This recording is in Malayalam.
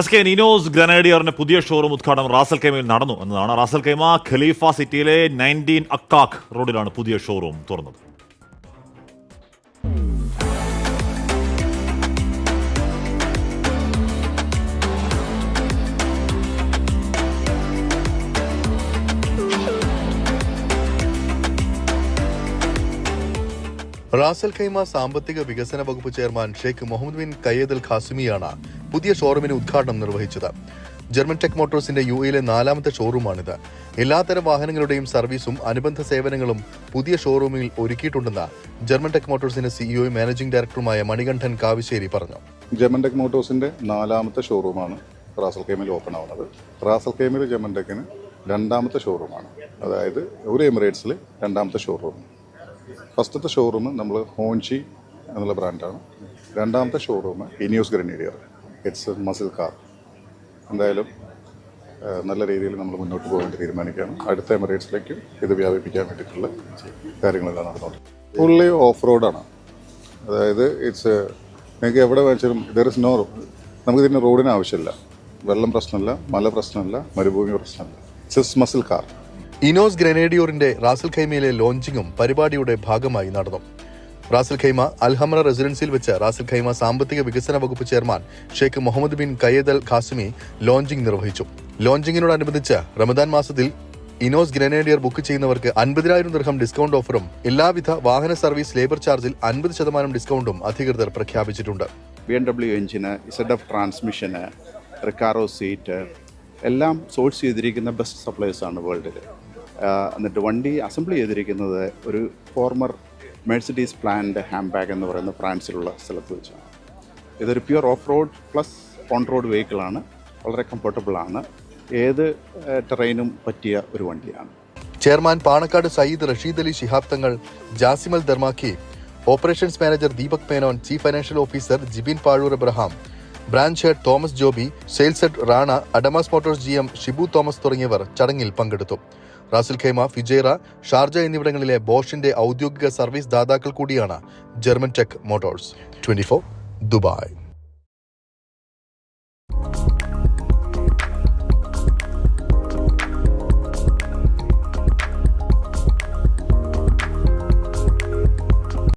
എസ് കെ നിനോസ് ഗ്രനേഡിയറിന്റെ പുതിയ ഷോറൂം ഉദ്ഘാടനം റാസൽ കൈമയിൽ നടന്നു എന്നതാണ്. റാസൽ കൈമ ഖലീഫ സിറ്റിയിലെ നയന്റീൻ അക്കാഖ് റോഡിലാണ് പുതിയ ഷോറൂം തുറന്നത്. റാസൽ ഖൈമ സാമ്പത്തിക വികസന വകുപ്പ് chairman Sheikh Mohammed bin Kayed Al ഖാസിമിയാണ് പുതിയ ഷോറൂമിന് ഉദ്ഘാടനം നിർവഹിച്ചത്. ജർമ്മൻ ടെക് മോട്ടോഴ്സിന്റെ യു എയിലെ നാലാമത്തെ ഷോറൂമാണിത്. എല്ലാത്തരം വാഹനങ്ങളുടെയും സർവീസും അനുബന്ധ സേവനങ്ങളും പുതിയ ഷോറൂമിൽ ഒരുക്കിയിട്ടുണ്ടെന്ന് ജർമ്മൻ ടെക് മോട്ടോഴ്സിന്റെ സിഇഒയും മാനേജിംഗ് ഡയറക്ടറുമായ മണികണ്ഠൻ കാവിശ്ശേരി പറഞ്ഞു. ജർമ്മൻ ടെക് മോട്ടോഴ്സിന്റെ നാലാമത്തെ ഷോറൂമാണ് റാസൽ കൈമയിൽ ഓപ്പൺ ആവുന്നത്. റാസൽ കെയിമിൽ ജർമ്മൻ ടെക്കിന് രണ്ടാമത്തെ ഷോറൂമാണ്. അതായത് ഒരു എമിറേറ്റ്സിൽ രണ്ടാമത്തെ ഷോറൂം ഫസ്റ്റത്തെ ഷോറൂം നമ്മൾ ഹോൺഷി എന്നുള്ള ബ്രാൻഡാണ്. രണ്ടാമത്തെ showroom Ineos Grenadier. It's muscle car എന്തായാലും നല്ല രീതിയിൽ നമ്മൾ മുന്നോട്ട് പോകാൻ തീരുമാനിക്കുകയാണ്. അടുത്ത എമിറേറ്റ്സിലേക്കും ഇത് വ്യാപിപ്പിക്കാൻ വേണ്ടിയിട്ടുള്ള കാര്യങ്ങളെല്ലാം നടന്നുണ്ട് ഫുള്ളി ഓഫ് റോഡാണ് അതായത് ഇറ്റ്സ് നിങ്ങൾക്ക് എവിടെ വെച്ചാലും ദർ ഇസ് നോ നമുക്ക് ഇതിന് റോഡിന് ആവശ്യമില്ല. വെള്ളം പ്രശ്നമില്ല മല പ്രശ്നമില്ല മരുഭൂമി പ്രശ്നമില്ല. ഇറ്റ്സ് മസിൽ കാർ ഇനോസ് ഗ്രനേഡിയോറിന്റെ റാസൽ ഖൈമയിലെ ലോഞ്ചിങ്ങും പരിപാടിയുടെ ഭാഗമായി നടന്നു. റാസൽ ഖൈമ അൽഹമറ റെസിഡൻസിയിൽ വെച്ച് റാസൽ ഖൈമ സാമ്പത്തിക വികസന വകുപ്പ് chairman Sheikh Mohammed bin Kayed Qasimi launching നിർവഹിച്ചു. ലോഞ്ചിങ്ങിനോടനുബന്ധിച്ച് റമദാൻ മാസത്തിൽ ഇനോസ് ഗ്രനേഡിയർ ബുക്ക് ചെയ്യുന്നവർക്ക് അൻപതിനായിരം ദിർഹം ഡിസ്കൗണ്ട് ഓഫറും എല്ലാവിധ വാഹന സർവീസ് ലേബർ ചാർജിൽ അൻപത് ശതമാനം ഡിസ്കൗണ്ടും അധികൃതർ പ്രഖ്യാപിച്ചിട്ടുണ്ട്. ബി എം ഡബ്ല്യു എഞ്ചിന് ഇസഡ് എഫ് ട്രാൻസ്മിഷന് റിക്കാറോ സീറ്റ് എല്ലാം സോഴ്സ് ചെയ്തിരിക്കുന്ന ബെസ്റ്റ് സപ്ലൈസാണ് വേൾഡിൽ എന്നിട്ട് വണ്ടി അസംബിൾ ചെയ്തിരിക്കുന്നത് ഒരു former Mercedes plant Hambach എന്ന് പറയുന്ന ഫ്രാൻസിലുള്ള സ്ഥലത്ത് വെച്ചാണ്. ഇതൊരു pure off road plus on road വെഹിക്കിളാണ് വളരെ കംഫർട്ടബിളാണ് ഏത് ടെറൈനും പറ്റിയ ഒരു വണ്ടിയാണ്. Chairman Panakkad Sayyid Rasheed Ali Shihab Thangal Jasim al Darmaki. Operations manager Deepak Menon chief financial officer Jibin Pazhoor Abraham branch head Thomas Joby sales head Rana Adamas Motors G M Shibu Thomas തുടങ്ങിയവർ ചടങ്ങിൽ പങ്കെടുത്തു. റാസിൽ ഖൈമ ഫിജേറ ഷാർജ എന്നിവിടങ്ങളിലെ ബോഷിന്റെ ഔദ്യോഗിക സർവീസ് ദാതാക്കൾ കൂടിയാണ് German tech motors. Twenty Dubai.